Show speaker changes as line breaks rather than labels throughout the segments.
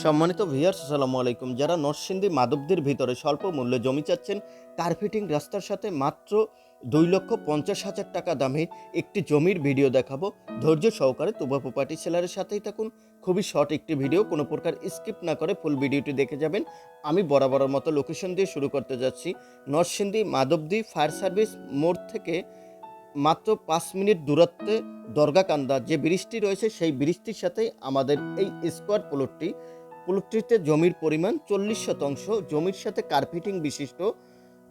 সম্মানিত ভিয়ার্স আসসালামু আলাইকুম। যারা নরসিংদী মাধবদের ভিতরে স্বল্প মূল্যে জমি চাচ্ছেন কার্পেটিং রাস্তার সাথে মাত্র দুই লক্ষ পঞ্চাশ হাজার টাকা দামের একটি জমির ভিডিও দেখাবো। ধৈর্য সহকারে তুবা প্রপার্টি সেলারের সাথেই থাকুন। খুবই শর্ট একটি ভিডিও কোনো প্রকার স্কিপ না করে ফুল ভিডিওটি দেখে যাবেন। আমি বরাবরের মতো লোকেশন দিয়ে শুরু করতে যাচ্ছি। নরসিংদী মাধবদী ফায়ার সার্ভিস মোড় থেকে মাত্র পাঁচ মিনিট দূরত্বে দরগাকান্দা যে ব্রিজটি রয়েছে, সেই ব্রিজটির সাথেই আমাদের এই স্কোয়ার প্লটটি প্লটটিতে জমির পরিমাণ চল্লিশ শতাংশ। জমির সাথে কার্পেটিং বিশিষ্ট।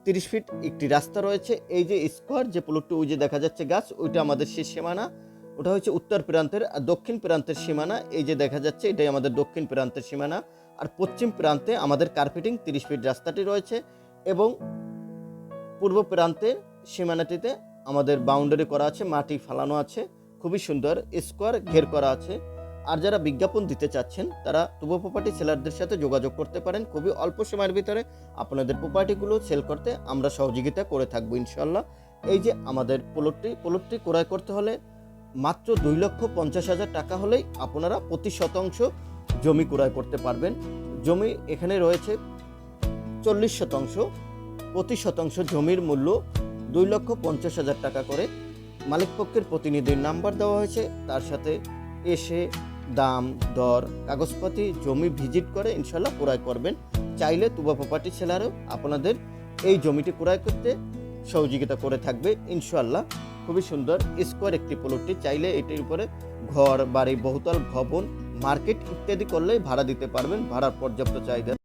তিরিশ ফিট একটি রাস্তা রয়েছে। এই যে স্কোয়ার যে প্লটটি ওই যে দেখা যাচ্ছে গাছ, ওইটা আমাদের শেষ সীমানা। ওটা হচ্ছে উত্তর প্রান্তের আর দক্ষিণ প্রান্তের সীমানা। এই যে দেখা যাচ্ছে, এটাই আমাদের দক্ষিণ প্রান্তের সীমানা। আর পশ্চিম প্রান্তে আমাদের কার্পেটিং তিরিশ ফিট রাস্তাটি রয়েছে এবং পূর্ব প্রান্তের সীমানাটিতে আমাদের বাউন্ডারি করা আছে, মাটি ফালানো আছে। খুবই সুন্দর স্কোয়ার ঘের করা আছে। আর যারা বিজ্ঞাপন দিতে চাচ্ছেন, তারা তুবো প্রপার্টি সেলারদের সাথে যোগাযোগ করতে পারেন। খুবই অল্প সময়ের ভিতরে আপনাদের প্রপার্টিগুলো সেল করতে আমরা সহযোগিতা করে থাকব ইনশাল্লাহ এই যে আমাদের প্লটটি প্লটটি ক্রয় করতে হলে মাত্র দুই লক্ষ পঞ্চাশ হাজার টাকা হলেই আপনারা প্রতি শতাংশ জমি ক্রয় করতে পারবেন। জমি এখানে রয়েছে চল্লিশ শতাংশ, প্রতি শতাংশ জমির মূল্য দুই লক্ষ পঞ্চাশ হাজার টাকা করে। মালিকপক্ষের প্রতিনিধির নাম্বার দেওয়া হয়েছে, তার সাথে এসে দাম, দর কাগজপাতি জমি ভিজিট করে ইনশাল্লাহ ক্রয় করবেন। চাইলে তুবা প্রপার্টি সেলারও আপনাদের এই জমিটি ক্রয় করতে সহযোগিতা করে থাকবে। ইনশাল্লাহ খুবই সুন্দর স্কোয়ার একটি প্লটটি চাইলে এটির উপরে ঘর, বাড়ি, বহুতল, ভবন মার্কেট ইত্যাদি করলেই ভাড়া দিতে পারবেন। ভাড়ার পর্যাপ্ত চাহিদা